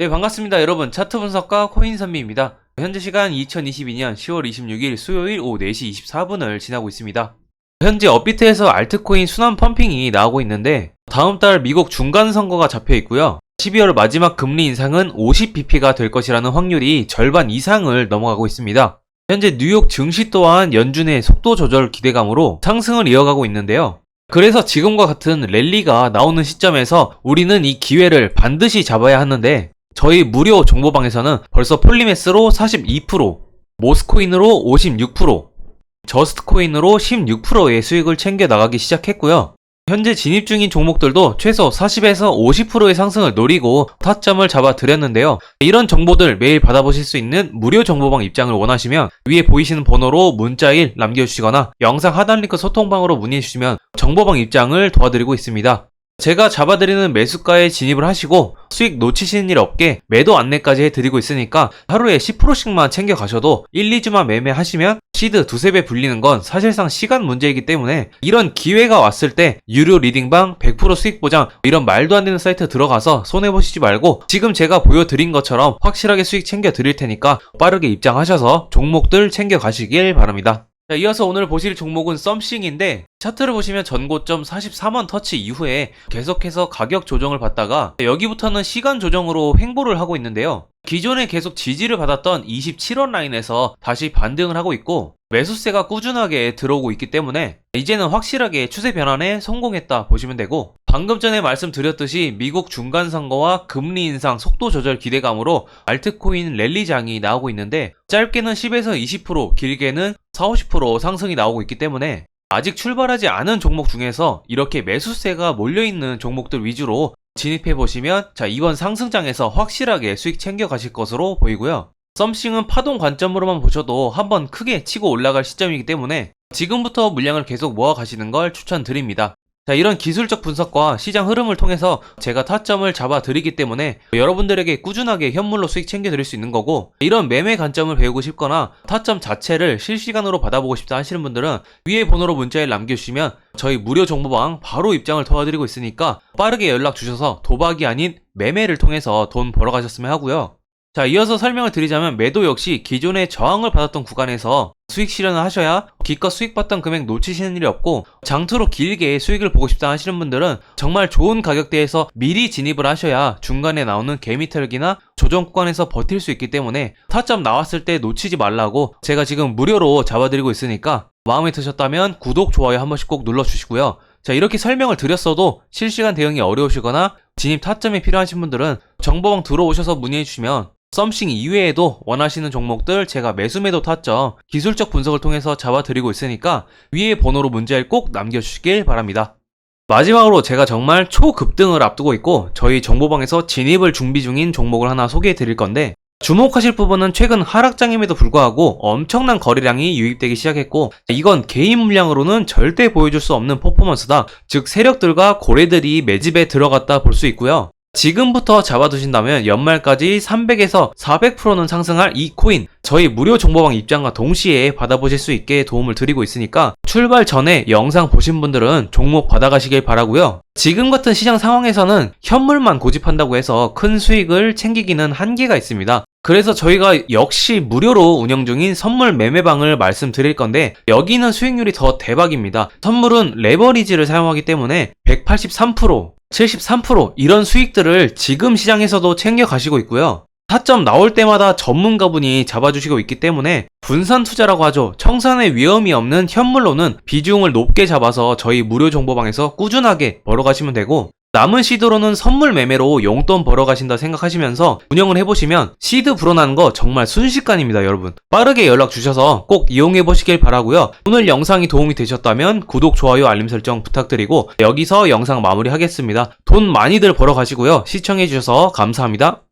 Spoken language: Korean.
네, 반갑습니다. 여러분. 차트 분석가 코인 선미입니다. 현재 시간 2022년 10월 26일 수요일 오후 4시 24분을 지나고 있습니다. 현재 업비트에서 알트코인 순환 펌핑이 나오고 있는데 다음 달 미국 중간 선거가 잡혀 있고요. 12월 마지막 금리 인상은 50bp가 될 것이라는 확률이 절반 이상을 넘어가고 있습니다. 현재 뉴욕 증시 또한 연준의 속도 조절 기대감으로 상승을 이어가고 있는데요. 그래서 지금과 같은 랠리가 나오는 시점에서 우리는 이 기회를 반드시 잡아야 하는데 저희 무료 정보방에서는 벌써 폴리메스로 42%, 모스코인으로 56%, 저스트코인으로 16%의 수익을 챙겨 나가기 시작했고요. 현재 진입 중인 종목들도 최소 40에서 50%의 상승을 노리고 타점을 잡아 드렸는데요. 이런 정보들 매일 받아보실 수 있는 무료 정보방 입장을 원하시면 위에 보이시는 번호로 문자 1 남겨주시거나 영상 하단 링크 소통방으로 문의해주시면 정보방 입장을 도와드리고 있습니다. 제가 잡아드리는 매수가에 진입을 하시고 수익 놓치시는 일 없게 매도 안내까지 해드리고 있으니까 하루에 10%씩만 챙겨 가셔도 1, 2주만 매매하시면 시드 두세 배 불리는 건 사실상 시간 문제이기 때문에 이런 기회가 왔을 때 유료 리딩방 100% 수익 보장 이런 말도 안 되는 사이트 들어가서 손해 보시지 말고 지금 제가 보여드린 것처럼 확실하게 수익 챙겨 드릴 테니까 빠르게 입장하셔서 종목들 챙겨 가시길 바랍니다. 자, 이어서 오늘 보실 종목은 썸씽인데 차트를 보시면 전고점 43원 터치 이후에 계속해서 가격 조정을 받다가 여기부터는 시간 조정으로 횡보를 하고 있는데요. 기존에 계속 지지를 받았던 27원 라인에서 다시 반등을 하고 있고 매수세가 꾸준하게 들어오고 있기 때문에 이제는 확실하게 추세 변환에 성공했다 보시면 되고 방금 전에 말씀드렸듯이 미국 중간 선거와 금리 인상 속도 조절 기대감으로 알트코인 랠리장이 나오고 있는데 짧게는 10에서 20% 길게는 4, 50% 상승이 나오고 있기 때문에 아직 출발하지 않은 종목 중에서 이렇게 매수세가 몰려있는 종목들 위주로 진입해 보시면 자 이번 상승장에서 확실하게 수익 챙겨 가실 것으로 보이고요. 썸씽은 파동 관점으로만 보셔도 한번 크게 치고 올라갈 시점이기 때문에 지금부터 물량을 계속 모아 가시는 걸 추천드립니다. 자, 이런 기술적 분석과 시장 흐름을 통해서 제가 타점을 잡아 드리기 때문에 여러분들에게 꾸준하게 현물로 수익 챙겨 드릴 수 있는 거고 이런 매매 관점을 배우고 싶거나 타점 자체를 실시간으로 받아보고 싶다 하시는 분들은 위에 번호로 문자를 남겨주시면 저희 무료 정보방 바로 입장을 도와드리고 있으니까 빠르게 연락 주셔서 도박이 아닌 매매를 통해서 돈 벌어 가셨으면 하고요. 자, 이어서 설명을 드리자면 매도 역시 기존에 저항을 받았던 구간에서 수익 실현을 하셔야 기껏 수익 받던 금액 놓치시는 일이 없고 장투로 길게 수익을 보고 싶다 하시는 분들은 정말 좋은 가격대에서 미리 진입을 하셔야 중간에 나오는 개미 털기나 조정 구간에서 버틸 수 있기 때문에 타점 나왔을 때 놓치지 말라고 제가 지금 무료로 잡아드리고 있으니까 마음에 드셨다면 구독, 좋아요 한 번씩 꼭 눌러주시고요. 자, 이렇게 설명을 드렸어도 실시간 대응이 어려우시거나 진입 타점이 필요하신 분들은 정보방 들어오셔서 문의해 주시면 썸씽 이외에도 원하시는 종목들 제가 매수매도 타점 기술적 분석을 통해서 잡아드리고 있으니까 위에 번호로 문자를 꼭 남겨주시길 바랍니다. 마지막으로 제가 정말 초급등을 앞두고 있고 저희 정보방에서 진입을 준비 중인 종목을 하나 소개해 드릴 건데 주목하실 부분은 최근 하락장임에도 불구하고 엄청난 거래량이 유입되기 시작했고 이건 개인 물량으로는 절대 보여줄 수 없는 퍼포먼스다. 즉 세력들과 고래들이 매집에 들어갔다 볼 수 있고요. 지금부터 잡아두신다면 연말까지 300에서 400%는 상승할 이 코인 저희 무료 정보방 입장과 동시에 받아보실 수 있게 도움을 드리고 있으니까 출발 전에 영상 보신 분들은 종목 받아가시길 바라고요. 지금 같은 시장 상황에서는 현물만 고집한다고 해서 큰 수익을 챙기기는 한계가 있습니다. 그래서 저희가 역시 무료로 운영 중인 선물 매매방을 말씀드릴 건데 여기는 수익률이 더 대박입니다. 선물은 레버리지를 사용하기 때문에 183%, 73% 이런 수익들을 지금 시장에서도 챙겨 가시고 있고요. 타점 나올 때마다 전문가분이 잡아주시고 있기 때문에 분산 투자라고 하죠. 청산의 위험이 없는 현물로는 비중을 높게 잡아서 저희 무료 정보방에서 꾸준하게 벌어가시면 되고 남은 시드로는 선물 매매로 용돈 벌어 가신다 생각하시면서 운영을 해보시면 시드 불어나는 거 정말 순식간입니다 여러분. 빠르게 연락 주셔서 꼭 이용해 보시길 바라고요. 오늘 영상이 도움이 되셨다면 구독 좋아요 알림 설정 부탁드리고 여기서 영상 마무리 하겠습니다. 돈 많이들 벌어 가시고요. 시청해 주셔서 감사합니다